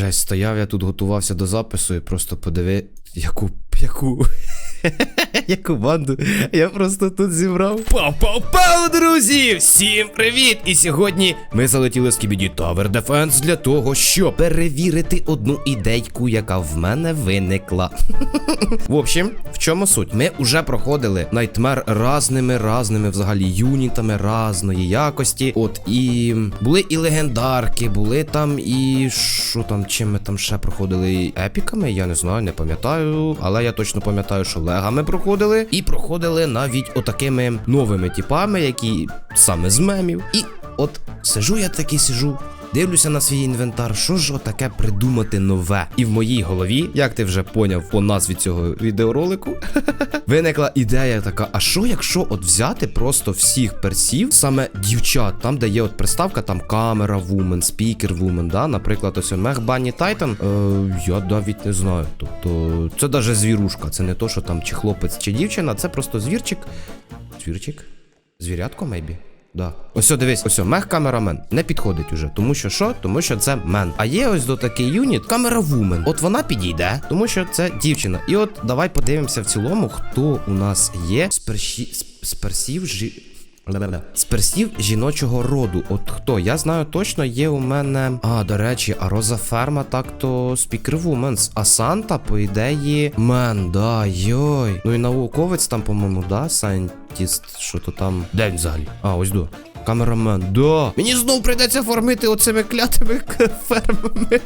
Жесть, стояв, я тут готувався до запису і просто подиви, яку. яку. Яку банду я просто тут зібрав. Пау-пау-пау, друзі! Всім привіт! І сьогодні ми залетіли з Кібіді Tower Defense для того, щоб перевірити одну ідейку, яка в мене виникла. В общем, в чому суть? Ми вже проходили Nightmare разними разними взагалі юнітами разної якості. От і були і легендарки, були там і що там, чим ми там ще проходили? Епіками, я не знаю, не пам'ятаю, але я точно пам'ятаю, що легами проходили. І проходили навіть отакими новими типами, які саме з мемів. І от сижу я такий сижу. Дивлюся на свій інвентар, що ж отаке придумати нове. І в моїй голові, як ти вже поняв по назві цього відеоролику, виникла ідея така: а що якщо от взяти просто всіх персів, саме дівчат, там, де є от приставка, там камера вумен, спікер вумен, да? Наприклад, ось Мех Банні Тайтан, е, я навіть не знаю. Тобто, це даже звірушка, це не то, що там чи хлопець, чи дівчина, це просто звірчик. Звірчик? Звірятко, мейбі? Да. Ось, дивись, ось, мех камерамен не підходить уже. Тому що що? Тому що це мен. А є ось до такий юніт камера вумен. От вона підійде, тому що це дівчина. І от давай подивимося в цілому, хто у нас є з перші з, персів жі. З персів жіночого роду. От хто? Я знаю точно, є у мене. А, до речі, а Роза Ферма так то спікер Вуменс. А Санта, по ідеї, мен, да, йой. Ну і науковець там, по-моєму, да, Сантіст, що то там. Де взагалі? А, ось до. Камерамен, да. Мені знову прийдеться формити оцими клятими фермами.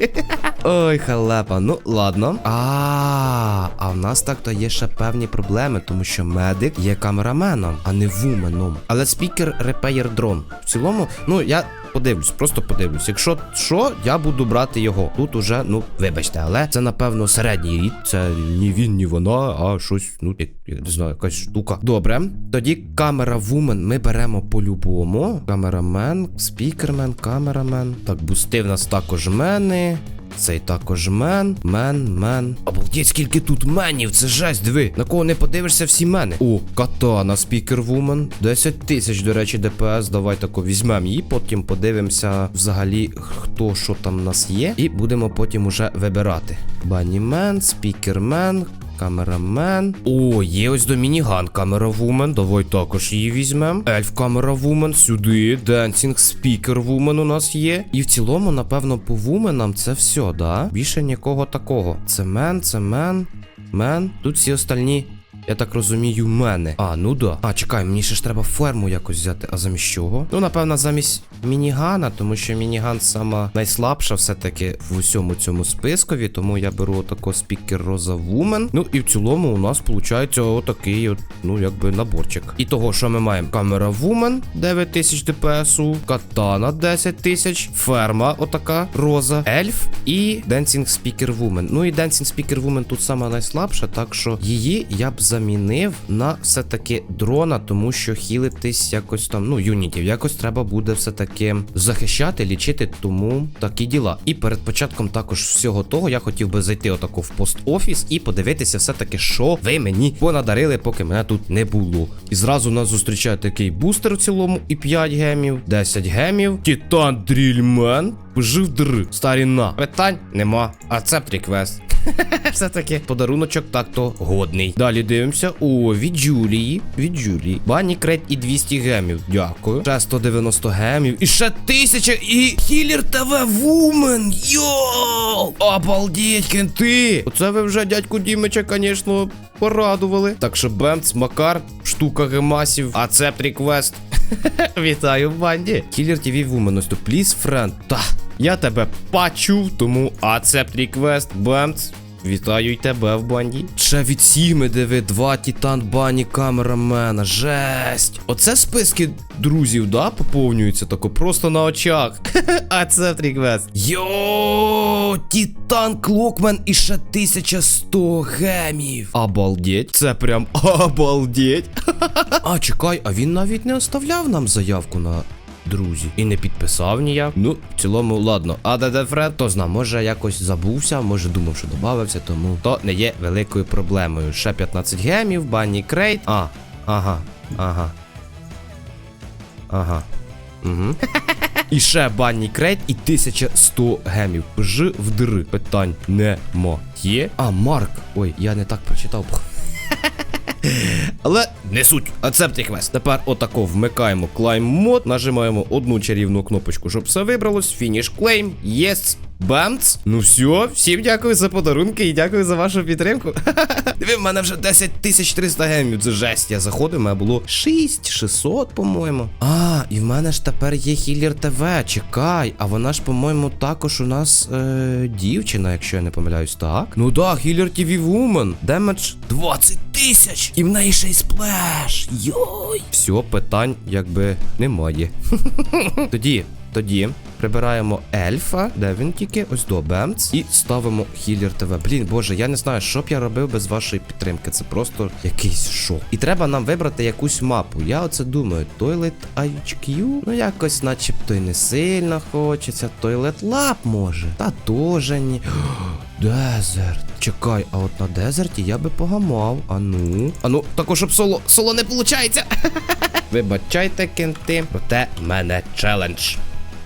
Ой, халепа. Ну, ладно. А, а в нас так то є ще певні проблеми, тому що медик є камераменом, а не вуменом. Але спікер репеєр дрон. В цілому, ну я. Подивлюсь, просто подивлюсь. Якщо що, я буду брати його. Тут уже, ну, вибачте, але це напевно середній рід. Це ні він, ні вона, а щось, ну, як, я не знаю, якась штука. Добре. Тоді камера вумен ми беремо по-любому. Камерамен, спікермен, камерамен. Так, бусти в нас також мени. Цей також мен, мен, мен. Обалдеть, скільки тут менів, це жесть, диви. На кого не подивишся, всі мени. О, катана, спікер вумен. 10 тисяч, до речі, ДПС. Давай тако візьмемо її, потім подивимося взагалі, хто що там в нас є. І будемо потім уже вибирати. Банімен, спікермен. Камерамен. О, є ось до мініган камера вумен. Давай також її візьмем. Ельф камера вумен. Сюди. Денсінг спікер вумен у нас є. І в цілому, напевно, по вуменам це все, да? Більше нікого такого. Це мен, це мен, мен. Тут всі остальні. Я так розумію, мене. А, ну да. А, чекай, мені ще ж треба ферму якось взяти. А замість чого? Ну, напевно, замість мінігана, тому що мініган сама найслабша все-таки в усьому цьому спискові. Тому я беру отако спікер Роза Вумен. Ну і в цілому у нас виходить отакий, от, ну, якби наборчик. І того, що ми маємо? Камера Вумен 9000 ДПСу, катана 10 тисяч, ферма, отака роза, ельф і Dancing Speaker Woman. Ну і Dancing Speaker Woman тут сама найслабша, так що її я б замінив на все-таки дрона, тому що хілитись якось там, ну, юнітів, якось треба буде все-таки захищати, лічити, тому такі діла. І перед початком також всього того я хотів би зайти отако в пост-офіс і подивитися все-таки, що ви мені понадарили, поки мене тут не було. І зразу нас зустрічає такий бустер у цілому і 5 гемів, 10 гемів, Титан Дрільмен, жив др, старіна. Питань нема. А це приквест. Все-таки подаруночок так-то годний. Далі дивимося. О, від Джулії. Від Джулії. Бані крейт і 200 гемів. Дякую. Ще 190 гемів. І ще 1000 і Хілер ТВ Вумен. Йоу! Обалдеть, кенти! Оце ви вже дядьку Дімича, звісно, порадували. Так що Бемц, Макар, штука гемасів, а це приквест. Вітаю банді. Кілер ТВ Вумен, ось то пліз френд. Та, я тебе почув, тому accept request, Бемц. Вітаю й тебе в банді. Ще від сіми, диви, два Титан бані камерамена. Жесть. Оце списки друзів, да, поповнюються тако просто на очах. Accept request. Йо, Титан Клокмен і ще 1100 гемів. Обалдеть. Це прям обалдеть. А, чекай, а він навіть не оставляв нам заявку на друзі. І не підписав ніяк. Ну, в цілому, ладно. А де Фред, хто зна, може якось забувся, може думав, що додався, тому то не є великою проблемою. Ще 15 гемів, банні крейт. А, ага, ага. Ага. Угу. І ще банній крейт і 1100 гемів. Ж в дри. Питань нема. Є. А, Марк. Ой, я не так прочитав. Але не суть. Ацепти квест. Тепер отако вмикаємо клайм мод, нажимаємо одну чарівну кнопочку, щоб все вибралось. Фініш клейм. Єс. Бамц. Ну все, всім дякую за подарунки і дякую за вашу підтримку. Диви, в мене вже 10 300 гемів. Це жесть. Я заходив, мене було 6600, по-моєму. А, і в мене ж тепер є Хілер ТВ. Чекай, а вона ж, по-моєму, також у нас е, дівчина, якщо я не помиляюсь, так? Ну да, Хілер TV Woman. Демедж 20 тисяч. І в неї ще й сплеш. Йой. Все, питань якби немає. Тоді. Тоді прибираємо ельфа, де він тільки, ось до Бемц, і ставимо Хілер ТВ. Блін, боже, я не знаю, що б я робив без вашої підтримки. Це просто якийсь шок. І треба нам вибрати якусь мапу. Я оце думаю, Toilet IHQ? Ну якось, начебто, й не сильно хочеться. Toilet Lab може. Та тоже ні. Дезерт. Чекай, а от на дезерті я би погамав. А ну. А ну, також щоб соло. Соло не виходить. Вибачайте, кенти, проте в мене челендж.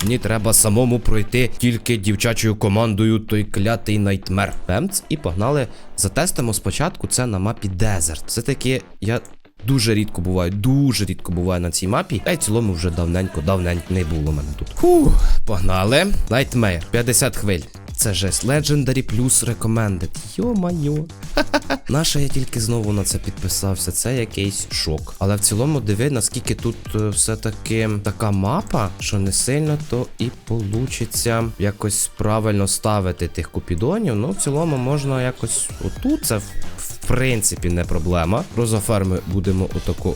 Мені треба самому пройти тільки дівчачою командою той клятий найтмер. Пемц, і погнали. Затестимо спочатку це на мапі Дезерт. Все таки я. Дуже рідко буваю, дуже рідко буваю на цій мапі. Та й цілому вже давненько, давненько не було мене тут. Фух, погнали. Найтмейр, 50 хвиль. Це жесть. Legendary плюс Recommended. Йо-майо. Наша я тільки знову на це підписався. Це якийсь шок. Але в цілому диви, наскільки тут е, все-таки така мапа, що не сильно, то і получиться якось правильно ставити тих купідонів. Ну, в цілому можна якось отут. Це в, принципі не проблема. Розоферми будемо отако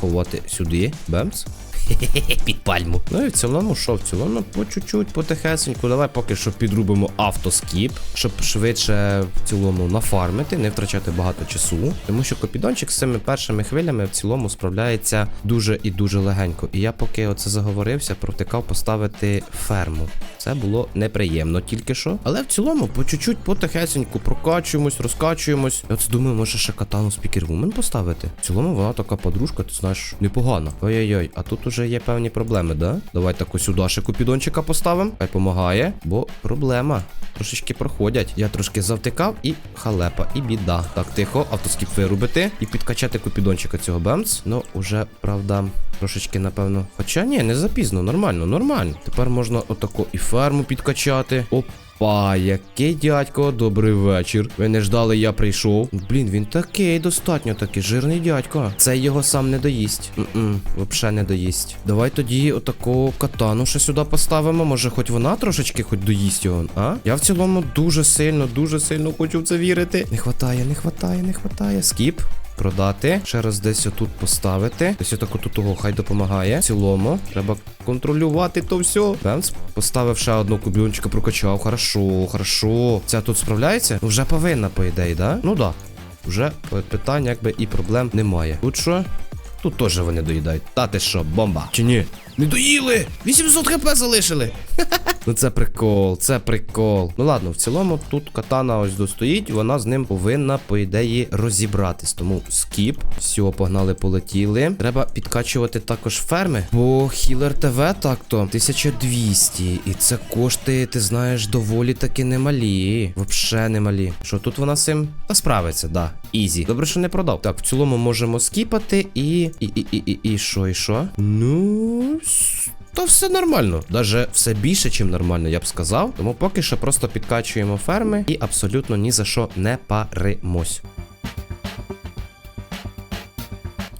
ховати сюди. Бемс. Під пальму. Ну і в цілому, що в цілому, по чуть-чуть, потихесеньку. Давай поки що підрубимо автоскіп, щоб швидше в цілому нафармити, не втрачати багато часу. Тому що копідончик з цими першими хвилями в цілому справляється дуже і дуже легенько. І я поки оце заговорився, провтикав поставити ферму. Це було неприємно тільки що. Але в цілому, по чуть-чуть, потихесеньку прокачуємось, розкачуємось. Я от думаю, може ще катану спікервумен поставити. В цілому вона така подружка, ти знаєш, непогана. Ой-ой-ой, а тут уже є певні проблеми, да? Давай таку сюди ще купідончика поставимо. Хай помагає, бо проблема. Трошечки проходять. Я трошки завтикав і халепа, і біда. Так, тихо, автоскіп вирубити і підкачати купідончика цього бемц. Ну, уже, правда, трошечки, напевно. Хоча ні, не запізно, нормально, нормально. Тепер можна отаку і ферму підкачати. Оп. Па, який дядько, добрий вечір. Ви не ждали, я прийшов. Блін, він такий достатньо такий жирний дядько. Це його сам не доїсть. М-м, не доїсть. Давай тоді отаку катану ще сюди поставимо. Може, хоч вона трошечки хоч доїсть його, а? Я в цілому дуже сильно, дуже сильно хочу в це вірити. Не хватає, не хватає, не хватає. Скіп. Продати, ще раз десь отут поставити. Десь отак отут того хай допомагає. В цілому, треба контролювати то все. Бенц поставив ще одну кубінчика, прокачав. Хорошо, хорошо. Ця тут справляється? Ну вже повинна, по ідеї, да? Ну да. Вже питань, якби і проблем немає. Тут що? Тут теж вони доїдають. Та ти що, бомба? Чи ні? Не доїли! 800 хп залишили. Ну це прикол, це прикол. Ну ладно, в цілому тут катана ось достоїть, вона з ним повинна, по ідеї, розібратись. Тому скіп. Все, погнали, полетіли. Треба підкачувати також ферми. Бо Хілер ТВ так-то 1200. І це кошти, ти знаєш, доволі таки немалі. Вообще немалі. Що тут вона з цим? Та справиться, да. Ізі. Добре, що не продав. Так, в цілому можемо скіпати і. І, і, і, і, і що, і що? Ну. Та все нормально. Даже все більше, ніж нормально, я б сказав. Тому поки що просто підкачуємо ферми і абсолютно ні за що не паримось.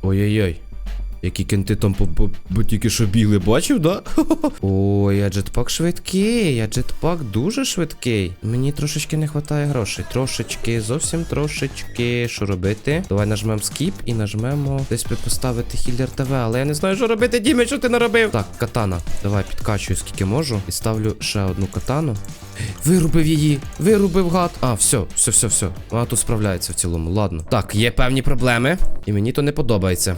Ой-ой-ой. Які кенти там по, по, тільки що бігли, бачив, да? Ой, а джетпак швидкий, а джетпак дуже швидкий. Мені трошечки не вистачає грошей. Трошечки, зовсім трошечки. Що робити? Давай нажмемо скіп і нажмемо десь поставити хілер ТВ, але я не знаю, що робити, Діме, що ти наробив? Так, катана. Давай підкачую скільки можу. І ставлю ще одну катану. Вирубив її, вирубив гад. А, все, все, все, все. Вона тут справляється в цілому. Ладно. Так, є певні проблеми, і мені то не подобається.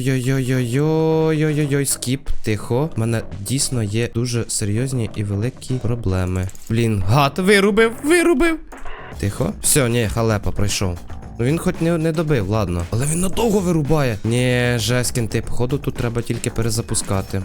Ой-ой-ой-ой-ой-ой-ой-ой, скіп, тихо. У мене дійсно є дуже серйозні і великі проблеми. Блін, гад, вирубив, вирубив. Тихо. Все, ні, халепа пройшов. Ну він хоч не не добив, ладно. Але він надовго вирубає. Ні, жескін, ти, походу, тут треба тільки перезапускати.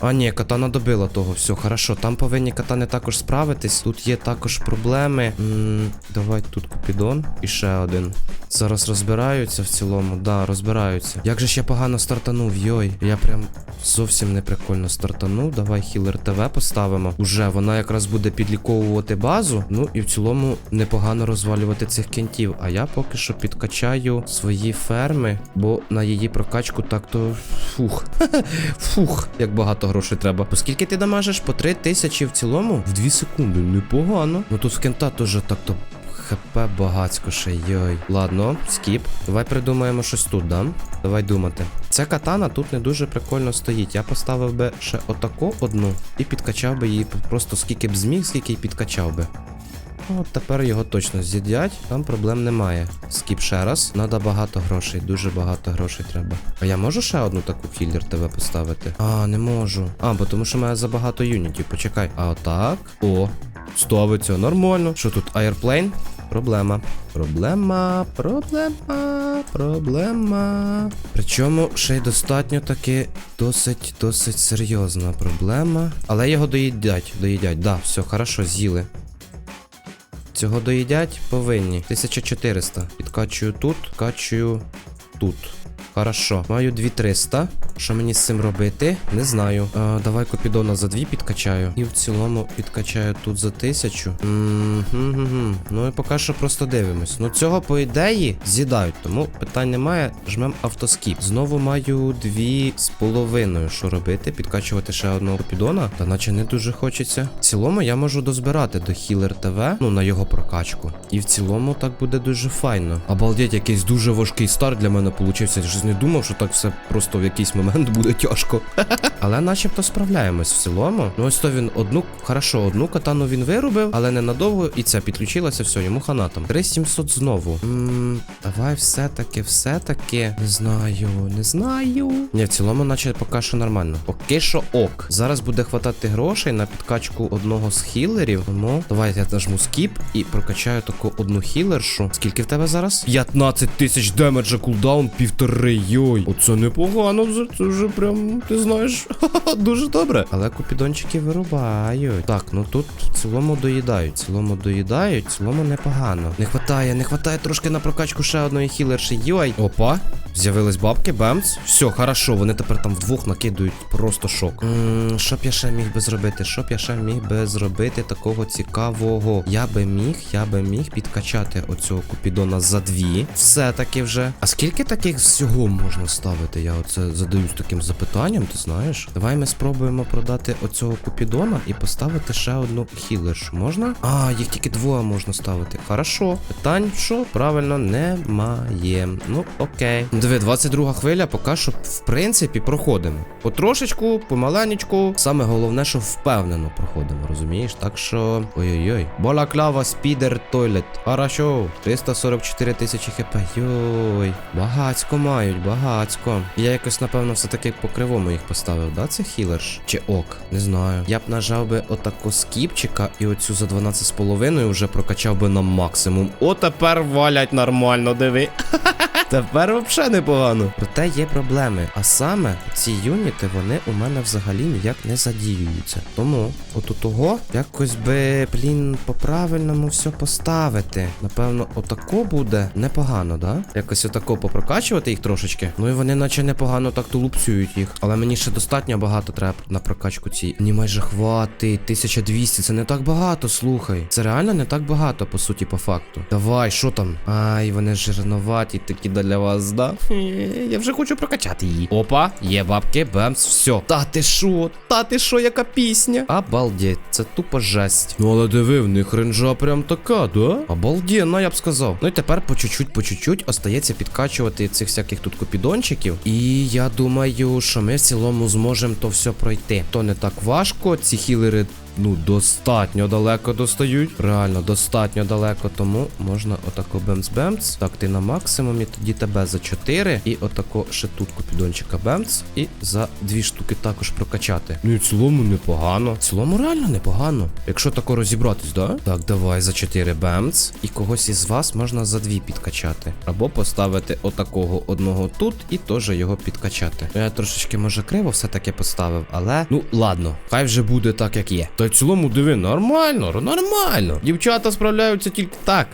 А, ні, катана добила того. Все, хорошо. Там повинні катани також справитись. Тут є також проблеми. м давай тут купідон і ще один. Зараз розбираються в цілому. Да, розбираються. Як же ж я погано стартанув, йой. Я прям зовсім не прикольно стартанув. Давай хілер ТВ поставимо. Уже вона якраз буде підліковувати базу. Ну і в цілому непогано розвалювати цих кентів. А я поки що підкачаю свої ферми, бо на її прокачку так-то фух. Фух, як багато грошей треба. Оскільки ти дамажиш по 3 тисячі в цілому в 2 секунди. Непогано. Ну тут в кента теж так-то. ХП багацько ще, йой. Ладно, скіп. Давай придумаємо щось тут, да? Давай думати. Ця катана тут не дуже прикольно стоїть. Я поставив би ще отаку одну і підкачав би її просто скільки б зміг, скільки й підкачав би. От тепер його точно з'їдять, там проблем немає. Скіп ще раз. Надо багато грошей, дуже багато грошей треба. А я можу ще одну таку філер тебе поставити? А, не можу. А, бо тому що має забагато юнітів. Почекай. А отак. О, ставиться нормально. Що тут? Airplane? Проблема. Проблема, проблема, проблема. Причому ще й достатньо таки досить, досить серйозна проблема. Але його доїдять, доїдять. Да, все, хорошо, з'їли. Цього доїдять повинні. 1400. Підкачую тут, качую тут. Хорошо. Маю 2300. Що мені з цим робити? Не знаю. А, давай копідона за 2 підкачаю. І в цілому підкачаю тут за 1000. М-м-м. Ну і поки що просто дивимось. Ну цього по ідеї з'їдають, тому питань немає. Жмем автоскіп. Знову маю дві з половиною. Що робити? Підкачувати ще одного копідона? Та наче не дуже хочеться. В цілому я можу дозбирати до Healer TV, ну на його прокачку. І в цілому так буде дуже файно. Обалдеть, якийсь дуже важкий старт для мене получився. Ж не думав, що так все просто в якийсь момент буде тяжко. Але начебто справляємось в цілому. Ну ось то він одну, хорошо, одну катану він виробив, але ненадовго і ця підключилася, все, йому ханатом. 3700 знову. Ммм, давай все-таки, все-таки. Не знаю, не знаю. Ні, в цілому, наче поки що нормально. Поки що ок. Зараз буде хватати грошей на підкачку одного з хілерів. Тому давай я нажму скіп і прокачаю таку одну хілершу. Скільки в тебе зараз? 15 тисяч демеджа кулдаун, півтори. Йой. Оце непогано. Це вже прям, ти знаєш, дуже добре. Але купідончики вирубають. Так, ну тут в цілому доїдають. В цілому доїдають, в цілому непогано. Не хватає, не хватає трошки на прокачку ще одної хілерші. Йой. Опа. З'явились бабки, бемс. Все, хорошо, вони тепер там вдвох накидують просто шок. Ммм, що б я ще міг би зробити? Що б я ще міг би зробити такого цікавого? Я би міг, я би міг підкачати оцього купідона за дві. Все-таки вже. А скільки таких всього можна ставити? Я оце задаюсь таким запитанням, ти знаєш? Давай ми спробуємо продати оцього купідона і поставити ще одну хілершу. Можна? А, їх тільки двоє можна ставити. Хорошо. Питань, що? Правильно, немає. Ну, окей. Диви, 22 хвиля, поки що, в принципі, проходимо. Потрошечку, помаленечку. Саме головне, що впевнено проходимо, розумієш? Так що. Ой-ой-ой. Балаклава, спідер, тойлет. Хорошо. 344 тисячі хп. Йой. Багацько мають, багацько. Я якось, напевно, все-таки по кривому їх поставив, да, це хілерш? Чи ок? Не знаю. Я б нажав би отако скіпчика і оцю за 12,5 вже прокачав би на максимум. О, тепер валять нормально, диви. Тепер взагалі непогано. Проте є проблеми. А саме ці юніти, вони у мене взагалі ніяк не задіюються. Тому, от у того, якось би, блін, по-правильному все поставити. Напевно, отако буде непогано, да? Якось отако попрокачувати їх трошечки. Ну і вони наче непогано так тулупцюють їх. Але мені ще достатньо багато треба на прокачку ці. Мені майже хватить. 1200, це не так багато, слухай. Це реально не так багато, по суті, по факту. Давай, що там? Ай, вони жирноваті такі для вас, да? Е, Я вже хочу прокачати її. Опа, є бабки, бемс, все. Та ти шо? Та ти шо, яка пісня? Обалдеть, це тупо жесть. Ну але диви, в них ренжа прям така, да? Обалденно, я б сказав. Ну і тепер по чуть-чуть, по чуть-чуть остається підкачувати цих всяких тут копідончиків. І я думаю, що ми в цілому зможемо то все пройти. То не так важко, ці хілери ну достатньо далеко достають. Реально, достатньо далеко, тому можна отако бемц-бемц. Так, ти на максимумі, тоді тебе за 4. І отако ще тут купідончика бемц. І за дві штуки також прокачати. Ну і в цілому непогано. В цілому реально непогано. Якщо тако розібратись, да? Так, давай за 4 бемц. І когось із вас можна за дві підкачати. Або поставити отакого одного тут і теж його підкачати. Я трошечки може криво все таки поставив, але ну ладно, хай вже буде так, як є. Й в цілому диви, нормально, нормально. Дівчата справляються тільки так.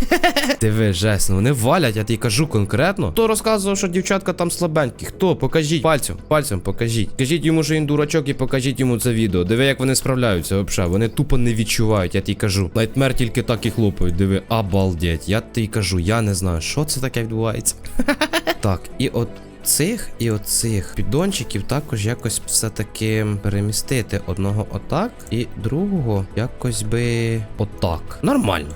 Диви, жесно, вони валять, я тобі кажу конкретно. Хто розказував, що дівчатка там слабенькі? Хто? Покажіть пальцем, пальцем покажіть. Кажіть йому, що він дурачок, і покажіть йому це відео. Диви, як вони справляються, взагалі. Вони тупо не відчувають, я тобі кажу. Найтмер тільки так і хлопають. Диви, обалдеть. Я тобі кажу, я не знаю, що це таке відбувається. Так, і от. Цих і оцих піддончиків також якось все-таки перемістити. Одного отак, і другого якось би отак. Нормально.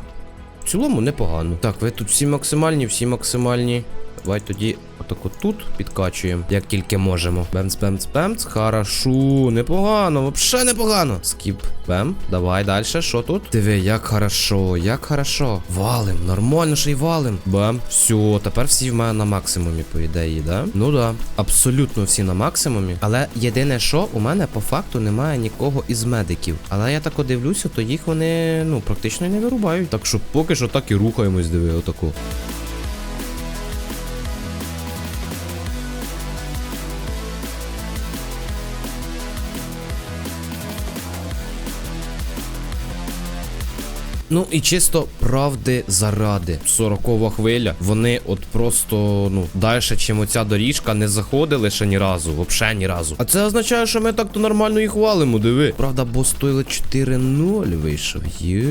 В цілому непогано. Так, ви тут всі максимальні, всі максимальні. Давай тоді отако тут підкачуємо, як тільки можемо. Бемц, бемц, бемц. Хорошо, непогано, вообще непогано. Скіп, бем, давай далі. Що тут? Диви, як хорошо, як хорошо. Валим, нормально ще й валим. Бем, все, тепер всі в мене на максимумі, по ідеї, да? Ну да, абсолютно всі на максимумі. Але єдине, що у мене по факту немає нікого із медиків. Але я так дивлюся, то їх вони ну практично і не вирубають. Так що поки що так і рухаємось, диви, отако. Ну і чисто правди заради. 40 хвиля. Вони от просто, ну, далі, чим оця доріжка, не заходили ще ні разу. Вообще ні разу. А це означає, що ми так-то нормально їх валимо, диви. Правда, бо стоїли 4-0 вийшов. Є,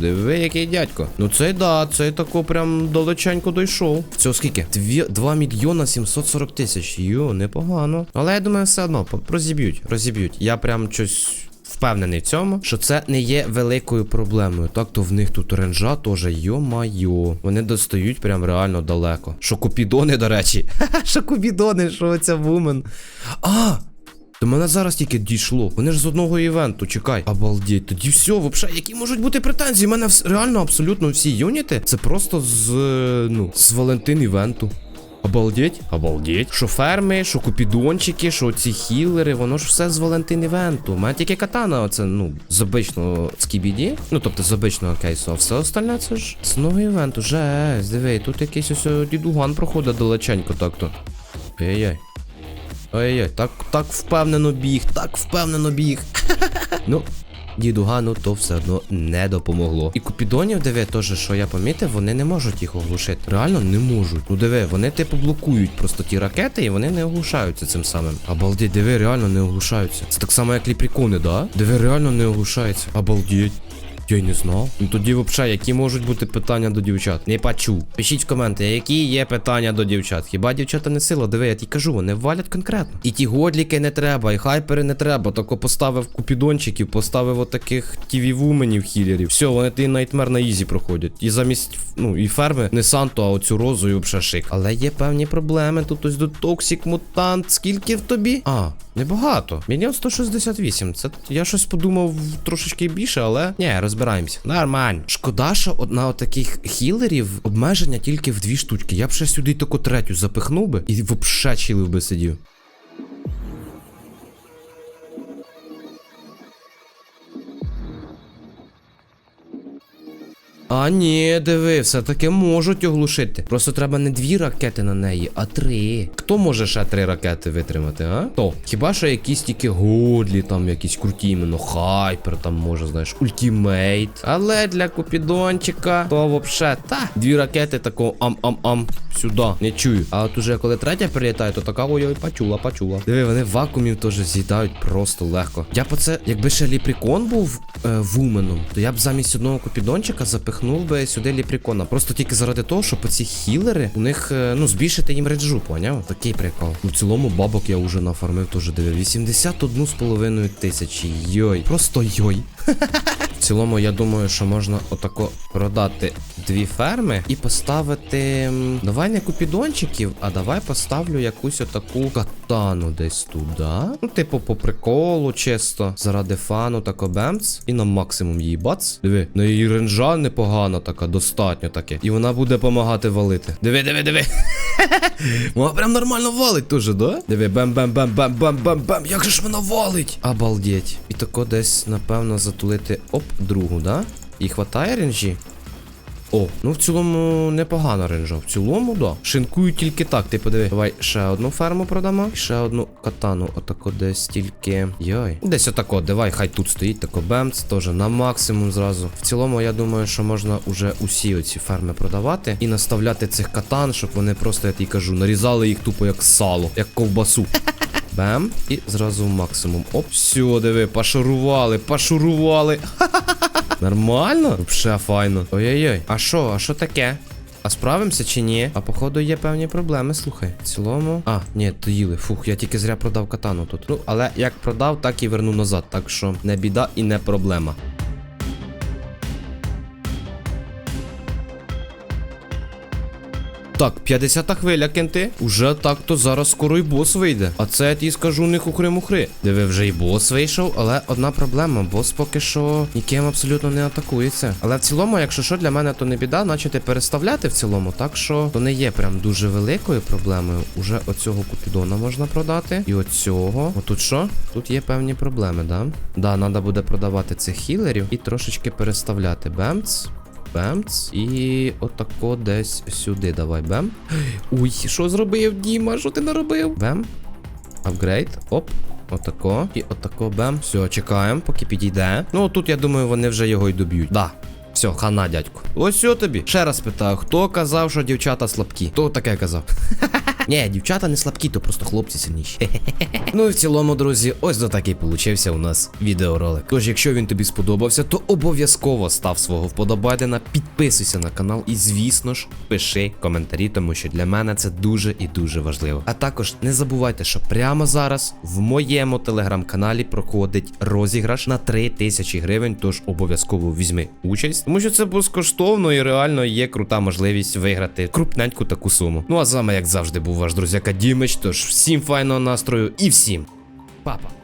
диви, який дядько. Ну цей да, цей тако прям далеченько дійшов. Цього скільки? 2, 2 мільйона 740 тисяч. Йо, непогано. Але я думаю, все одно розіб'ють, розіб'ють. Я прям щось. Впевнений в цьому, що це не є великою проблемою. Так то в них тут ренжа теж йо-майо. Вони достають прям реально далеко. Що купідони, до речі. Що купідони, що оця вумен. А! До мене зараз тільки дійшло. Вони ж з одного івенту, чекай. Обалдеть, тоді все, вообще, які можуть бути претензії? У мене реально абсолютно всі юніти. Це просто з. е, ну, з Валентин івенту. Обалдеть, обалдеть. Що ферми, що купідончики, що ці хілери, воно ж все з Валентин івенту. У мене тільки катана, оце, ну, з обичного скібіді. Ну, тобто з обичного кейсу, а все остальне це ж з нового івенту. Жесть, диви, тут якийсь ось дідуган проходить далеченько так-то. Ай-яй. Ой-ой, так, так впевнено біг, так впевнено біг. ну, дідугану то все одно не допомогло. І купідонів, диви, теж, що я помітив, вони не можуть їх оглушити. Реально не можуть. Ну диви, вони типу блокують просто ті ракети, і вони не оглушаються цим самим. Обалдіть, диви, реально не оглушаються. Це так само, як ліпрікони, да? Диви, реально не оглушаються. Обалдеть. Я й не знав. Ну тоді, взагалі, які можуть бути питання до дівчат? Не почув. Пишіть в коменти, які є питання до дівчат. Хіба дівчата не сила? Диви, я ті кажу, вони валять конкретно. І ті годліки не треба, і хайпери не треба. Тако поставив купідончиків, поставив отаких тіві-вуменів хілерів. Все, вони ти найтмер на ізі проходять. І замість, ну, і ферми не Санту, а оцю розу і взагалі шик. Але є певні проблеми. Тут ось до Токсік Мутант. Скільки в тобі? А, небагато. Мільйон 168. Це я щось подумав трошечки більше, але ні, розбираємося. Нормально. Шкода, що одна таких хілерів обмеження тільки в дві штучки. Я б ще сюди таку третю запихнув би і взагалі чилив би сидів. А ні, диви, все-таки можуть оглушити. Просто треба не дві ракети на неї, а три. Хто може ще три ракети витримати, а? Хто? Хіба що якісь тільки годлі, там якісь круті, іменно хайпер, там може, знаєш, ультімейт. Але для купідончика, то вообще, та, дві ракети такого ам-ам-ам. Сюди, не чую. А от уже коли третя прилітає, то така ой-ой, пачула, пачула. Диви, вони вакуумів теж з'їдають просто легко. Я б оце, якби ще ліпрікон був е, вуменом, то я б замість одного купідончика запихнув би сюди ліпрікона. Просто тільки заради того, щоб оці хілери у них, е, ну, збільшити їм реджу, поняв? Такий прикол. У цілому бабок я вже нафармив теж диви. 81 з половиною тисячі. Йой. Просто йой. В цілому, я думаю, що можна отако продати дві ферми і поставити. Давай не купідончиків, а давай поставлю якусь отаку катану десь туди. Ну, типу, по приколу, чисто. Заради фану тако бемц. І на максимум її бац. Диви, на її ренжа непогана така, достатньо таке. І вона буде допомагати валити. Диви, диви, диви. Вона прям нормально валить теж, да? Диви, бем-бем-бем-бем-бем-бем-бем. Як же ж вона валить? Обалдеть. І тако десь, напевно, затулити оп, другу, да? І хватає ренжі? О, ну в цілому непогана ренжа. В цілому, да. Шинкую тільки так. Ти подиви. Давай ще одну ферму продамо. І ще одну катану. Отако десь тільки. Йой. Десь отако, давай, хай тут стоїть, тако бемц, теж на максимум зразу. В цілому, я думаю, що можна уже усі оці ферми продавати і наставляти цих катан, щоб вони просто, я тобі кажу, нарізали їх тупо як сало, як ковбасу. Бем, і зразу максимум. Оп, все, диви, пошурували, пошурували. Нормально? Вообще файно. Ой-ой-ой. А що, а що таке? А справимося чи ні? А походу є певні проблеми, слухай. В цілому. А, ні, то їли. Фух, я тільки зря продав катану тут. Ну, але як продав, так і верну назад. Так що не біда і не проблема. Так, 50-та хвиля, кенти. Уже так, то зараз скоро й бос вийде. А це я тобі скажу не хухри-мухри. Диви, вже й бос вийшов, але одна проблема. Бос поки що ніким абсолютно не атакується. Але в цілому, якщо що, для мене то не біда, начати переставляти в цілому. Так що то не є прям дуже великою проблемою. Уже оцього купідона можна продати. І оцього. Отут що? Тут є певні проблеми, да? Да, треба буде продавати цих хілерів і трошечки переставляти. Бемц. Бемц. І отако десь сюди. Давай, бем. Ой, що зробив, Діма? Що ти наробив? Бем. Апгрейд. Оп. Отако. І отако бем. Все, чекаємо, поки підійде. Ну, тут, я думаю, вони вже його й доб'ють. Да. Все, хана, дядьку. Ось все тобі. Ще раз питаю, хто казав, що дівчата слабкі? Хто таке казав? Ні, дівчата не слабкі, то просто хлопці сильніші. ну і в цілому, друзі, ось до такий получився у нас відеоролик. Тож, якщо він тобі сподобався, то обов'язково став свого вподобайдена, підписуйся на канал і, звісно ж, пиши коментарі, тому що для мене це дуже і дуже важливо. А також не забувайте, що прямо зараз в моєму телеграм-каналі проходить розіграш на 3000 гривень, тож обов'язково візьми участь, тому що це безкоштовно і реально є крута можливість виграти крупненьку таку суму. Ну а з вами, як завжди, був ваш друзяка Дімич. Тож всім файного настрою і всім па-па!